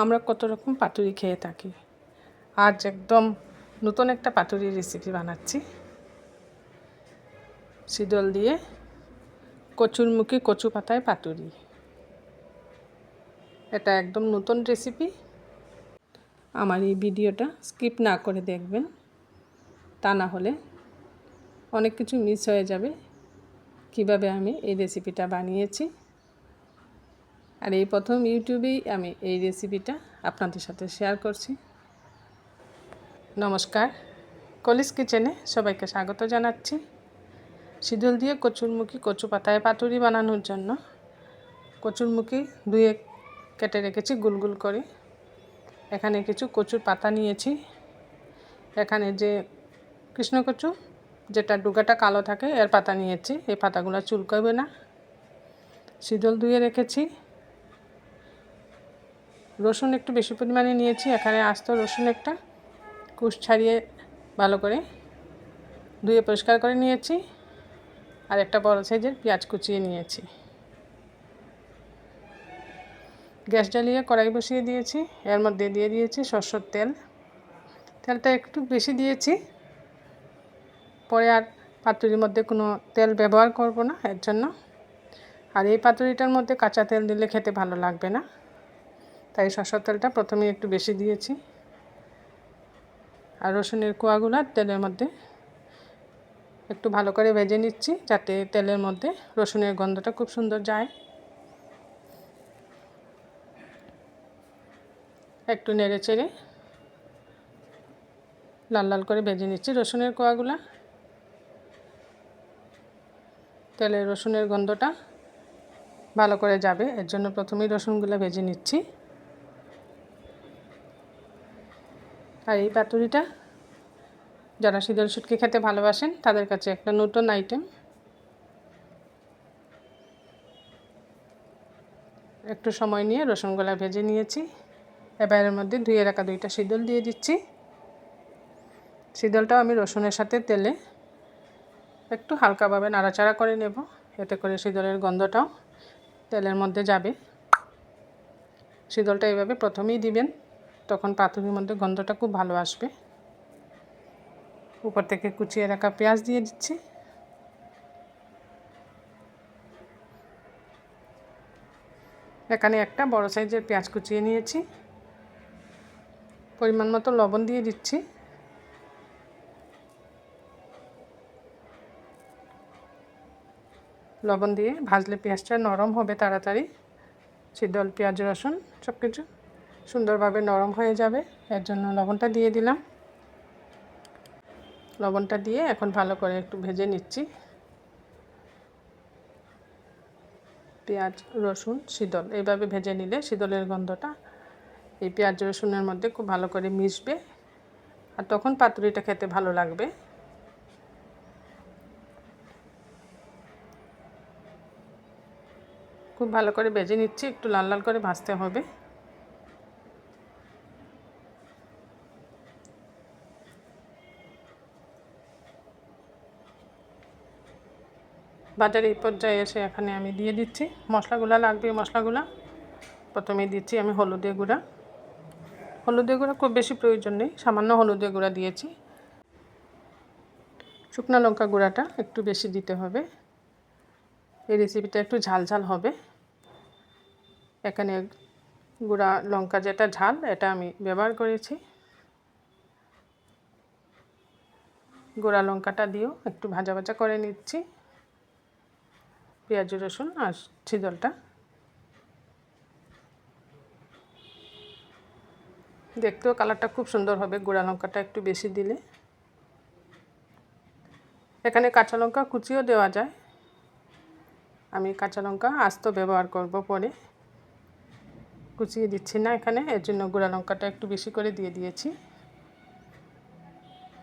আমরা কত রকম পাতুরি খেয়ে থাকি। আজ একদম নতুন একটা পাতুরির রেসিপি বানাচ্ছি। শীতল দিয়ে কচুরমুখী কচু পাতায় পাতুরি। এটা একদম নতুন রেসিপি আমার এই ভিডিওটা স্কিপ না করে দেখবেন। তা না হলে অনেক কিছু মিস হয়ে যাবে। কীভাবে আমি এই রেসিপিটা বানিয়েছি। আর এই প্রথম ইউটিউবেই আমি এই রেসিপিটা আপনাদের সাথে শেয়ার করছি। নমস্কার। কলিস কিচেনে সবাইকে স্বাগত জানাচ্ছি। শিদল দিয়ে কচুরমুখী কচু পাতায় পাতুরি বানানোর জন্য কচুরমুখী দুয়ে কেটে রেখেছি গুলগুল করে। এখানে কিছু কচুর পাতা নিয়েছি। এখানে যে কৃষ্ণকচু যেটা ডুগাটা কালো থাকে, এর পাতা নিয়েছি। এই পাতাগুলো চুলকাবে না। শীতল ধুয়ে রেখেছি। রসুন একটু বেশি পরিমাণে নিয়েছি, এখানে আস্ত রসুন একটা, কুশ ছাড়িয়ে ভালো করে ধুয়ে পরিষ্কার করে নিয়েছি, আর একটা বড় সাইজের পেঁয়াজ কুচিয়ে নিয়েছি। গ্যাস জ্বালিয়ে কড়াই বসিয়ে দিয়েছি, এর মধ্যে দিয়ে দিয়েছি সরষের তেল। তেলটা একটু বেশি দিয়েছি, পরে আর পাতুরির মধ্যে কোনো তেল ব্যবহার করব না, এর জন্য। আর এই পাতুরিটার মধ্যে কাঁচা তেল দিলে খেতে ভালো লাগবে না। তাই তেলটা প্রথমে একটু বেশি দিয়েছি। আর রসুনের কোয়াগুলো তেলের মধ্যে একটু ভালো করে ভেজে নিচ্ছি যাতে তেলের মধ্যে রসুনের গন্ধটা খুব সুন্দর যায়। একটু নেড়ে চেড়ে লাল লাল করে ভেজে নিচ্ছি রসুনের কোয়াগুলা। তেলে রসুনের গন্ধটা ভালো করে যাবে, এর জন্য প্রথমেই রসুনগুলো ভেজে নিচ্ছি। আর এই পাতুরিটা যারা শীতল শুটকি খেতে ভালোবাসেন, তাদের কাছে একটা নতুন আইটেম একটু সময় নিয়ে রসুনগুলা ভেজে নিয়েছি। এবার এর মধ্যে ধুয়ে রাখা দুইটা শীতল দিয়ে দিচ্ছি। শীতলটাও আমি রসুনের সাথে তেলে একটু হালকাভাবে নাড়াচাড়া করে নেব, এতে করে শীতলের গন্ধটাও তেলের মধ্যে যাবে। শীতলটা এইভাবে প্রথমেই দিবেন। তখন পাতুরির মধ্যে গন্ধটা খুব ভালো আসবে। উপর থেকে কুচিয়ে রাখা পেঁয়াজ দিয়ে দিচ্ছি। এখানে একটা বড় সাইজের পেঁয়াজ কুচিয়ে নিয়েছি। পরিমাণ মতো লবণ দিয়ে দিচ্ছি। লবণ দিয়ে ভাজলে পেঁয়াজটা নরম হবে তাড়াতাড়ি। সিদ্ধল পেঁয়াজ রসুন সব কিছু সুন্দরভাবে নরম হয়ে যাবে। এর জন্য লবণটা দিয়ে দিলাম। লবণটা দিয়ে এখন ভালো করে একটু ভেজে নিচ্ছি। পেঁয়াজ, রসুন শীতল এইভাবে ভেজে নিলে শীতলের গন্ধটা এই পেঁয়াজ, রসুনের মধ্যে খুব ভালো করে মিশবে। আর তখন পাতুরিটা খেতে ভালো লাগবে। খুব ভালো করে ভেজে নিচ্ছি। একটু লাল লাল করে ভাজতে হবে। বাজারে এই পর্যায়ে এসে এখানে আমি দিয়ে দিচ্ছি। মশলাগুলো লাগবে মশলাগুলো। প্রথমে দিচ্ছি আমি হলুদে গুঁড়া। হলুদে গুঁড়া খুব বেশি প্রয়োজন নেই, সামান্য হলুদে গুঁড়া দিয়েছি। শুকনো লঙ্কা গুঁড়াটা একটু বেশি দিতে হবে। এই রেসিপিটা একটু ঝাল ঝাল হবে। এখানে গুঁড়া লঙ্কা যেটা ঝাল, এটা আমি ব্যবহার করেছি। গুঁড়া লঙ্কাটা দিয়েও একটু ভাজা ভাজা করে নিচ্ছি। পেঁয়াজ রসুন আর ছিদলটা দেখতেও কালারটা খুব সুন্দর হবে, গুঁড়া লঙ্কাটা একটু বেশি দিলে। এখানে কাঁচা লঙ্কা কুচিও দেওয়া যায়। আমি কাঁচা লঙ্কা আস্ত ব্যবহার করব পরে। কুচিয়ে দিচ্ছি না এখানে, এর জন্য গুঁড়া লঙ্কাটা একটু বেশি করে দিয়ে দিয়েছি।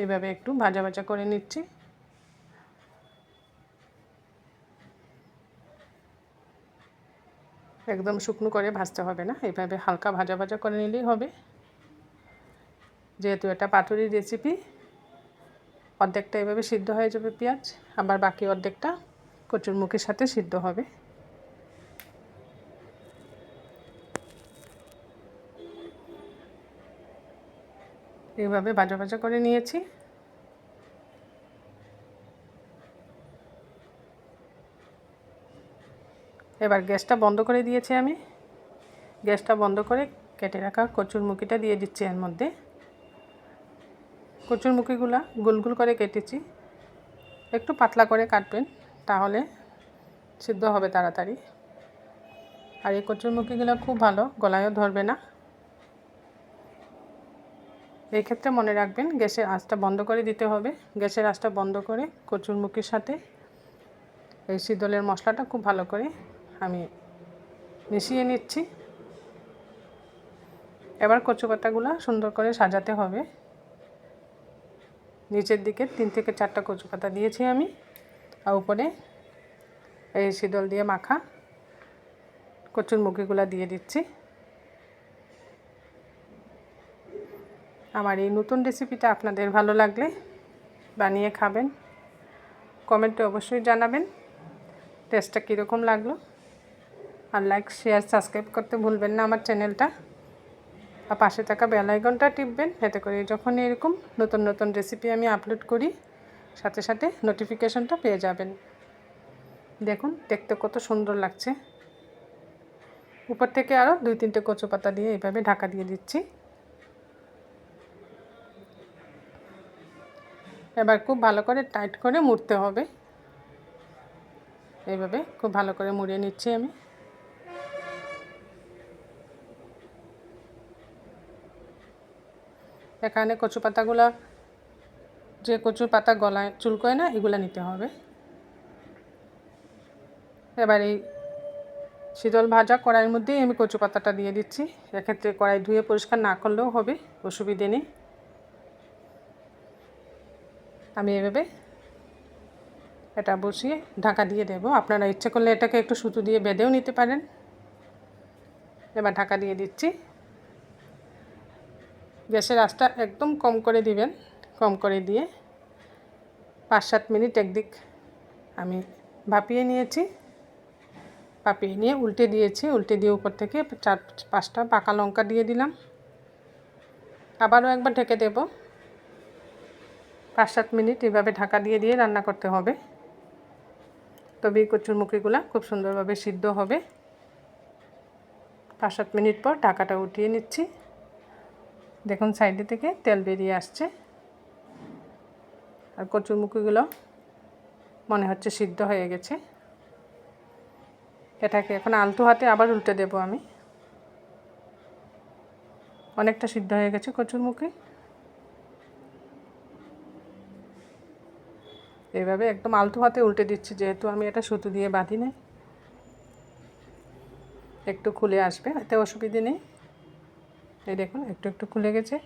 এইভাবে একটু ভাজা ভাজা করে নিচ্ছি। একদম শুকনো করে ভাজতে হবে না। এভাবে হালকা ভাজা ভাজা করে নিলেই হবে। যেহেতু এটা পাটুরির রেসিপি অর্ধেকটা এভাবে সিদ্ধ হয়ে যাবে পেঁয়াজ, আবার বাকি অর্ধেকটা কচুর মুখের সাথে সিদ্ধ হবে। এইভাবে ভাজা ভাজা করে নিয়েছি। এবার গ্যাসটা বন্ধ করে দিয়েছি আমি। গ্যাসটা বন্ধ করে কেটে রাখা কচুর মুখিটা দিয়ে দিচ্ছি এর মধ্যে। কচুর মুখিগুলা গোল গোল করে কেটেছি। একটু পাতলা করে কাটবেন, তাহলে সিদ্ধ হবে তাড়াতাড়ি। আর এই কচুর মুখিগুলো খুব ভালো, গলায়ও ধরবে না। এই ক্ষেত্রে মনে রাখবেন, গ্যাসের আঁচটা বন্ধ করে দিতে হবে। গ্যাসের আঁচটা বন্ধ করে কচুর মুখির সাথে এই শীতলের মশলাটা খুব ভালো করে আমি মিশিয়ে নিচ্ছি। এবার কচু পাতাগুলো সুন্দর করে সাজাতে হবে। নিচের দিকে তিন থেকে চারটা কচু পাতা দিয়েছি আমি। আর উপরে এই শীতল দিয়ে মাখা কচুর মুখিগুলো দিয়ে দিচ্ছি। আমার এই নতুন রেসিপিটা আপনাদের ভালো লাগলে বানিয়ে খাবেন। কমেন্টে অবশ্যই জানাবেন। টেস্টটা কীরকম লাগল? আর লাইক শেয়ার সাবস্ক্রাইব করতে ভুলবেন না আমার চ্যানেলটা আর পাশে থাকা বেল আইকনটা টিপবেন এতে করে যখন এরকম নতুন নতুন রেসিপি আমি আপলোড করি, সাথে সাথে নোটিফিকেশনটা পেয়ে যাবেন। দেখুন, দেখতে কত সুন্দর লাগছে। উপর থেকে আরও দুই তিনটে কচু পাতা দিয়ে এইভাবে ঢাকা দিয়ে দিচ্ছি। এবার খুব ভালো করে টাইট করে মুড়তে হবে। এইভাবে খুব ভালো করে মুড়িয়ে নিচ্ছি আমি। এখানে কচু পাতাগুলো যে কচুর পাতা গলায় চুলকোয় না, এগুলো নিতে হবে। এবার এই শীতল ভাজা কড়াইয়ের মধ্যেই আমি কচু পাতাটা দিয়ে দিচ্ছি। এক্ষেত্রে কড়াই ধুয়ে পরিষ্কার না করলেও হবে, অসুবিধে নেই। আমি এভাবে এটা বসিয়ে ঢাকা দিয়ে দেবো। আপনারা ইচ্ছে করলে এটাকে একটু সুতো দিয়ে বেঁধেও নিতে পারেন। এবার ঢাকা দিয়ে দিচ্ছি। গ্যাসের আঁচটা একদম কম করে দিবেন, কম করে দিয়ে পাঁচ সাত মিনিট একদিক আমি ভাপিয়ে নিয়েছি। ভাপিয়ে নিয়ে উল্টে দিয়েছি, উল্টে দিয়ে উপর থেকে চার, পাঁচটা পাকা লঙ্কা দিয়ে দিলাম। আবারও একবার ঢেকে দেব। পাঁচ সাত মিনিট এভাবে ঢাকা দিয়ে দিয়ে রান্না করতে হবে। তবে এই কচুরমুখিগুলো খুব সুন্দরভাবে সিদ্ধ হবে। পাঁচ সাত মিনিট পর ঢাকাটা উঠিয়ে নিচ্ছি। দেখুন সাইডে থেকে তেল বেরিয়ে আসছে। আর কচুরমুখিগুলো মনে হচ্ছে সিদ্ধ হয়ে গেছে। এটাকে এখন আলতু হাতে আবার উল্টে দেব আমি। অনেকটা সিদ্ধ হয়ে গেছে কচুরমুখি এইভাবে একদম আলতু হাতে উল্টে দিচ্ছি, যেহেতু আমি এটা সুতো দিয়ে বাঁধি নাই। একটু খুলে আসবে, এতে অসুবিধে নেই। এই দেখুন, একটু একটু খুলে গেছে।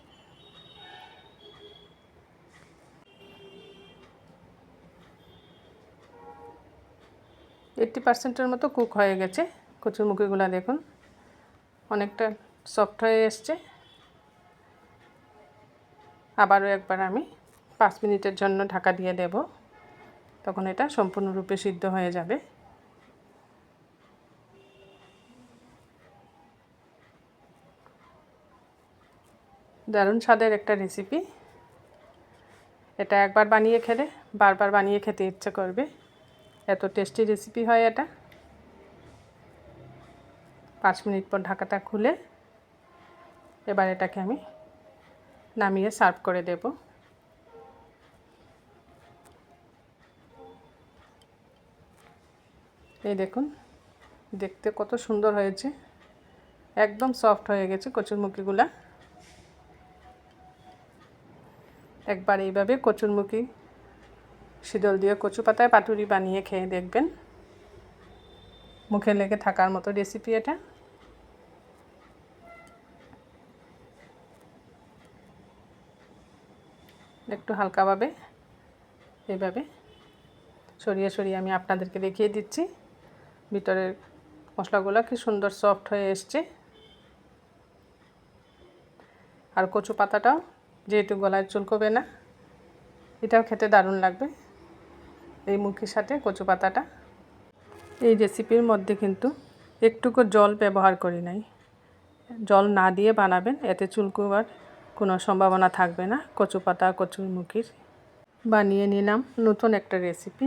এইট্টি পার্সেন্টের মতো কুক হয়ে গেছে। কচুরমুখিগুলো দেখুন, অনেকটা সফট হয়ে এসছে। আবারও একবার আমি পাঁচ মিনিটের জন্য ঢাকা দিয়ে দেব। তখন এটা সম্পূর্ণরূপে সিদ্ধ হয়ে যাবে। দারুণ স্বাদের একটা রেসিপি এটা একবার বানিয়ে খেলে, বারবার বানিয়ে খেতে ইচ্ছে করবে। এত টেস্টি রেসিপি হয় এটা। পাঁচ মিনিট পর ঢাকাটা খুলে, এবার এটাকে আমি নামিয়ে সার্ভ করে দেব। এই দেখুন, দেখতে কত সুন্দর হয়েছে। একদম সফট হয়ে গেছে কচুরমুখিগুলা একবার এইভাবে কচুরমুখি শীতল দিয়ে কচু পাতায় পাতুরি বানিয়ে খেয়ে দেখবেন। মুখে লেগে থাকার মতো রেসিপি এটা। একটু হালকাভাবে এইভাবে সরিয়ে সরিয়ে আমি আপনাদেরকে দেখিয়ে দিচ্ছি। ভিতরের মশলাগুলো কি সুন্দর সফট হয়ে এসছে। আর কচু পাতাটাও যেহেতু গলায় চুলকবে না, এটাও খেতে দারুণ লাগবে। এই মুখের সাথে কচু পাতাটা। এই রেসিপির মধ্যে কিন্তু একটুকু জল ব্যবহার করি নাই। জল না দিয়ে বানাবেন, এতে চুলকোবার কোনো সম্ভাবনা থাকবে না। কচু পাতা, কচুর মুখির বানিয়ে নিলাম নতুন একটা রেসিপি